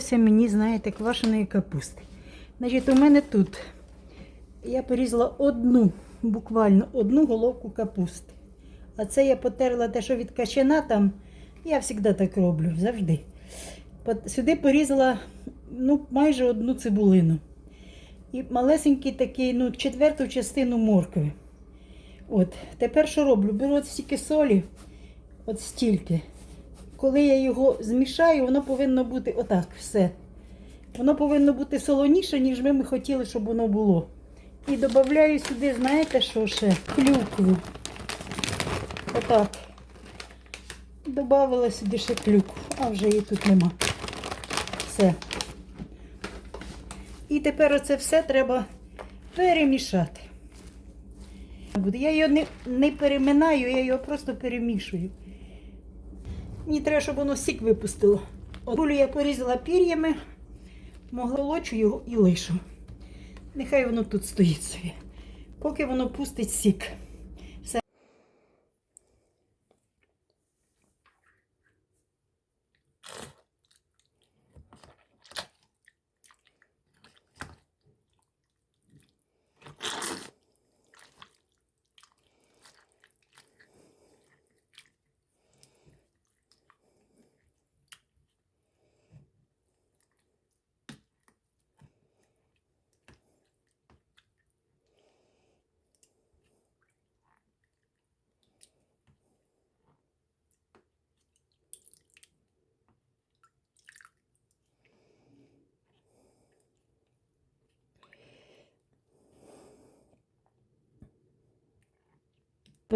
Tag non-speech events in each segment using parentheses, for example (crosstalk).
захотілося мені, знаєте, квашеної капусти. Значить, у мене тут я порізала одну, буквально одну головку капусти. А це я потерла те, що від качана там. Я завжди так роблю, завжди. Сюди порізала ну, майже одну цибулину. І малесенький такий, ну, четверту частину моркви. От, тепер що роблю? Беру от стільки солі, от стільки. Коли я його змішаю, воно повинно бути отак все. Воно повинно бути солоніше, ніж ми, хотіли, щоб воно було. І додаю сюди, знаєте, що ще? Клюкву. Отак. Добавила сюди ще клюкву, а вже її тут нема. Все. І тепер оце все треба перемішати. Я його не, не переминаю, я його просто перемішую. Мені треба, щоб воно сік випустило. Рулю я порізала пір'ями, могла лочу його і лишу. Нехай воно тут стоїть собі. Поки воно пустить сік. Все.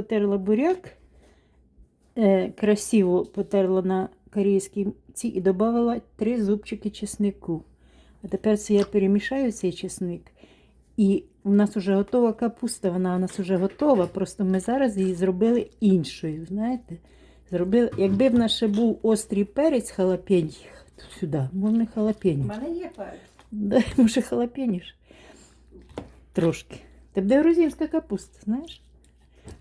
Потерла буряк, е, красиво потерла на корейській ці і додала три зубчики чеснику. А тепер це я перемішаю цей чесник. І у нас вже готова капуста, вона у нас вже готова. Просто ми зараз її зробили іншою. Знаєте? Зробили, якби в нас ще був острий перець халапеній, сюди, можна У халапеній. мене є перець. Да, (laughs) може халапеніш. Трошки. Буде грузинська капуста, знаєш?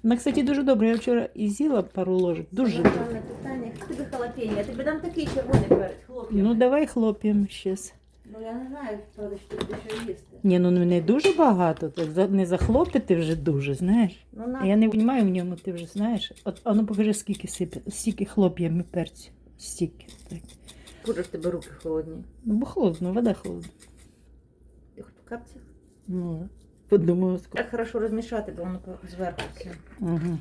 Вона, кстати, дуже добра. Я вчора і з'їла пару ложок. Дуже добре. Питання. Хто тобі халапені? Я тобі дам такий червоний перець, хлопці. Ну, давай хлоп'ям щас. Ну я не знаю, правда, що ти будеш їсти. Ні, ну не дуже багато, так за- не захлопити вже дуже, знаєш. Ну, на. Я не розумію в ньому, ти вже знаєш. От, а ну покажи, скільки сипе, стільки хлоп'ями перцю. Стільки. Так. Куди ж тебе руки холодні? Ну, бо холодно, вода холодна. Ти хоч по капцях? Ну, подумала, скільки. Так хорошо розмішати, бо воно по- зверху все. Ага.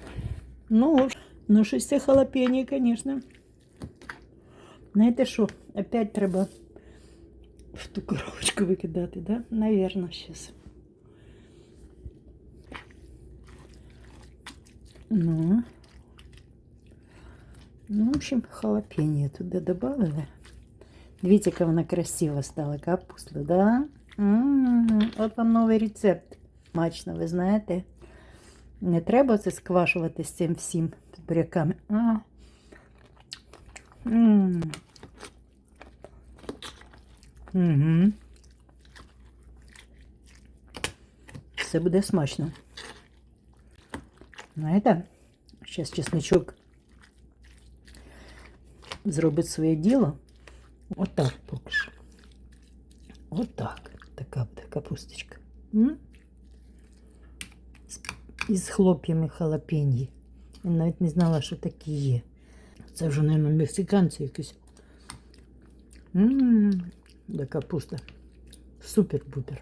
Ну, ну щось це халапені, звісно. Знаєте що, опять треба в ту коробочку викидати, да? Наверно, зараз. Ну. Ну, в общем, халапеньо туди додали. Дивіться, яка вона красива стала, капуста, да? М, От вам новий рецепт. Смачно, ви знаєте. Не треба це сквашувати з цим всім буряками. А. М. Угу. Все буде смачно. Знаєте, зараз чесничок зробить своє діло. Отак поки що. Отак. Така буде капусточка. М? Із хлоп'ями халапеньї. Я навіть не знала, що такі є. Це вже, мабуть, мексиканці якісь. Ммм, да капуста. Супер-пупер.